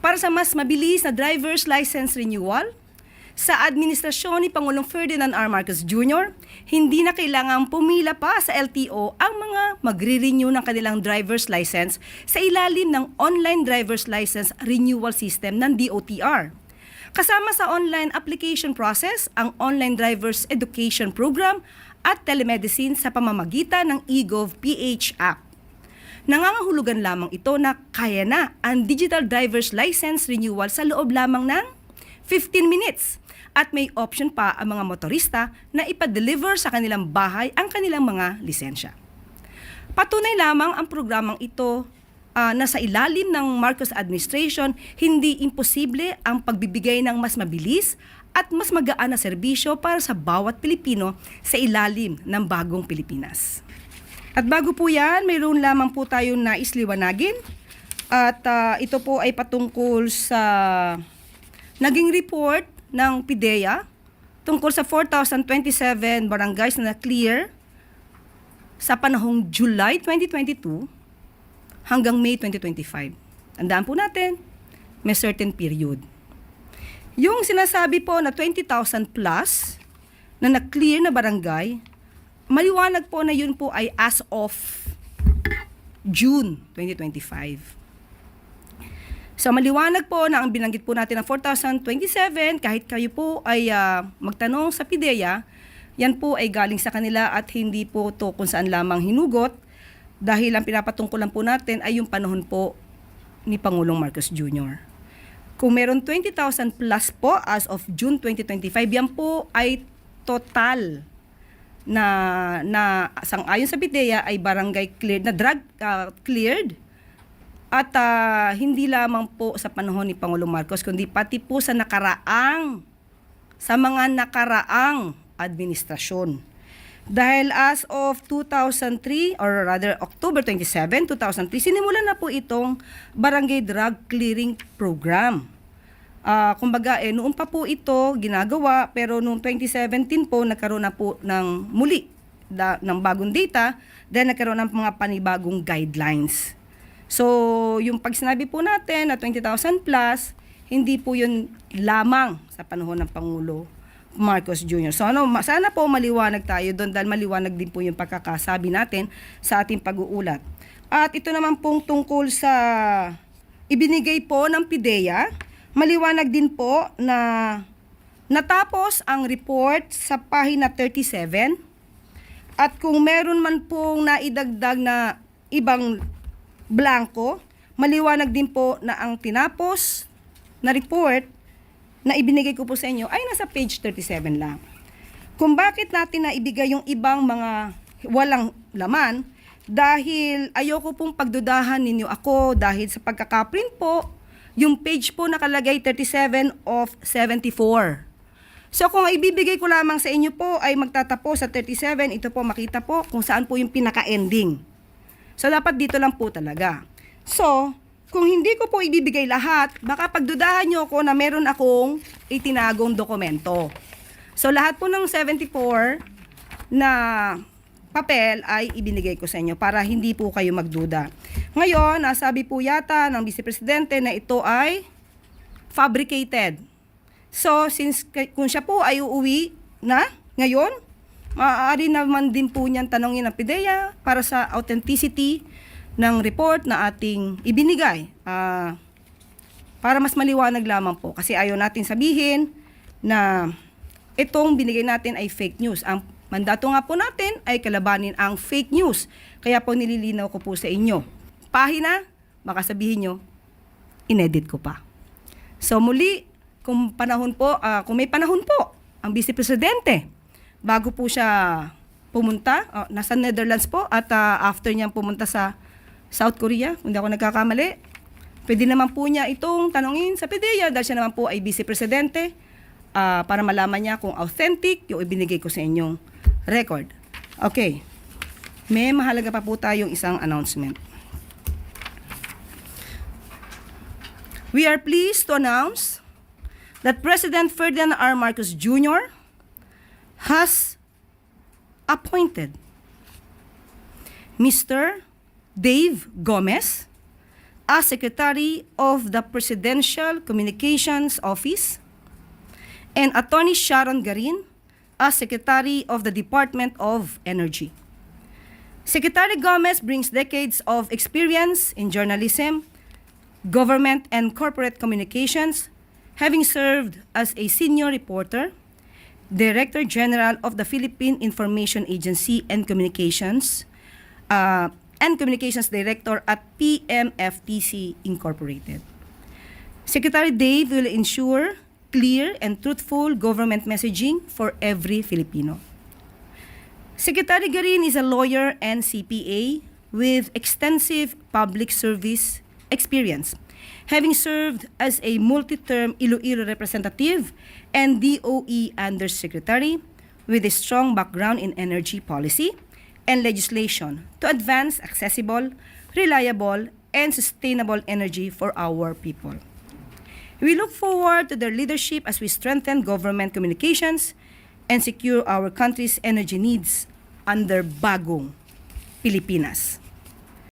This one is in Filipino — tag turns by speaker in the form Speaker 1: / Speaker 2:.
Speaker 1: para sa mas mabilis na driver's license renewal, sa administrasyon ni Pangulong Ferdinand R. Marcos Jr., hindi na kailangang pumila pa sa LTO ang mga magre-renew ng kanilang driver's license sa ilalim ng online driver's license renewal system ng DOTR. Kasama sa online application process ang online driver's education program at telemedicine sa pamamagitan ng eGov PH app. Nangangahulugan lamang ito na kaya na ang digital driver's license renewal sa loob lamang ng 15 minutes at may option pa ang mga motorista na ipa-deliver sa kanilang bahay ang kanilang mga lisensya. Patunay lamang ang programang ito ah, na sa ilalim ng Marcos administration, hindi imposible ang pagbibigay ng mas mabilis at mas magaan na serbisyo para sa bawat Pilipino sa ilalim ng bagong Pilipinas. At bago po yan, mayroon lamang po tayong nais liwanagin. At ah, ito po ay patungkol sa naging report ng PIDEA tungkol sa 4,027 barangays na na-clear sa panahong July 2022 hanggang May 2025. Tandaan po natin, may certain period. Yung sinasabi po na 20,000 plus na na-clear na barangay, maliwanag po na yun po ay as of June 2025. So maliwanag po na ang binanggit po natin ng 4,027, kahit kayo po ay ah, magtanong sa PIDEA, yan po ay galing sa kanila at hindi po to kung saan lamang hinugot dahil ang pinapatungkulan po natin ay yung panahon po ni Pangulong Marcos Jr. Kung meron 20,000 plus po as of June 2025, yan po ay total na na sang-ayon sa PIDEA ay barangay cleared na drug ah, cleared at ah, hindi lamang po sa panahon ni Pangulong Marcos kundi pati po sa nakaraang sa mga nakaraang administrasyon. Dahil as of 2003 or rather October 27, 2003 sinimulan na po itong Barangay Drug Clearing Program. Ah, kumbaga eh noon pa po ito ginagawa pero noong 2017 po nagkaroon na po ng muli da, ng bagong data then nagkaroon ng mga panibagong guidelines. So, yung pag po natin na 20,000 plus, hindi po yun lamang sa panahon ng Pangulo Marcos Jr. So, ano, sana po maliwanag tayo doon dahil maliwanag din po yung pagkakasabi natin sa ating pag-uulat. At ito naman pong tungkol sa ibinigay po ng PIDEA, maliwanag din po na natapos ang report sa pahina 37 at kung meron man pong naidagdag na ibang blanco, maliwanag din po na ang tinapos na report na ibinigay ko po sa inyo ay nasa page 37 lang. Kung bakit natin na ibigay yung ibang mga walang laman, dahil ayoko pong pagdudahan ninyo ako dahil sa pagkakaprint po, yung page po nakalagay 37 of 74. So kung ibibigay ko lamang sa inyo po ay magtatapos sa 37, ito po makita po kung saan po yung pinaka-ending. So dapat dito lang po talaga. So, kung hindi ko po ibibigay lahat, baka pagdudahan nyo ako na meron akong itinagong dokumento. So lahat po ng 74 na papel ay ibinigay ko sa inyo para hindi po kayo magduda. Ngayon, nasabi po yata ng Vice Presidente na ito ay fabricated. So, since kung siya po ay uuwi na ngayon, maaari naman din po niyan tanongin ang PIDEA para sa authenticity ng report na ating ibinigay. Ah, para mas maliwanag lamang po kasi ayaw natin sabihin na itong binigay natin ay fake news. Ang mandato nga po natin ay kalabanin ang fake news. Kaya po nililinaw ko po sa inyo. Pahina, baka sabihin nyo, inedit ko pa. So muli, kung panahon po, ah, kung may panahon po, ang Vice Presidente, bago po siya pumunta, ah, nasa Netherlands po, at ah, after niya pumunta sa South Korea, kung hindi ako nagkakamali, pwede naman po niya itong tanongin sa PDEA dahil siya naman po ay Vice Presidente ah, para malaman niya kung authentic yung ibinigay ko sa inyong record. Okay. May mahalaga pa po tayong isang announcement. We are pleased to announce that President Ferdinand R. Marcos Jr. has appointed Mr. Dave Gomez as Secretary of the Presidential Communications Office, and Attorney Sharon Garin as Secretary of the Department of Energy. Secretary Gomez brings decades of experience in journalism, government, and corporate communications, having served as a senior reporter, Director General of the Philippine Information Agency and Communications, uh, and Communications Director at PMFTC Incorporated. Secretary Dave will ensure clear and truthful government messaging for every Filipino. Secretary Garin is a lawyer and CPA with extensive public service experience, having served as a multi-term Iloilo representative and DOE Undersecretary with a strong background in energy policy and legislation to advance accessible, reliable, and sustainable energy for our people. We look forward to their leadership as we strengthen government communications and secure our country's energy needs under bagong Pilipinas.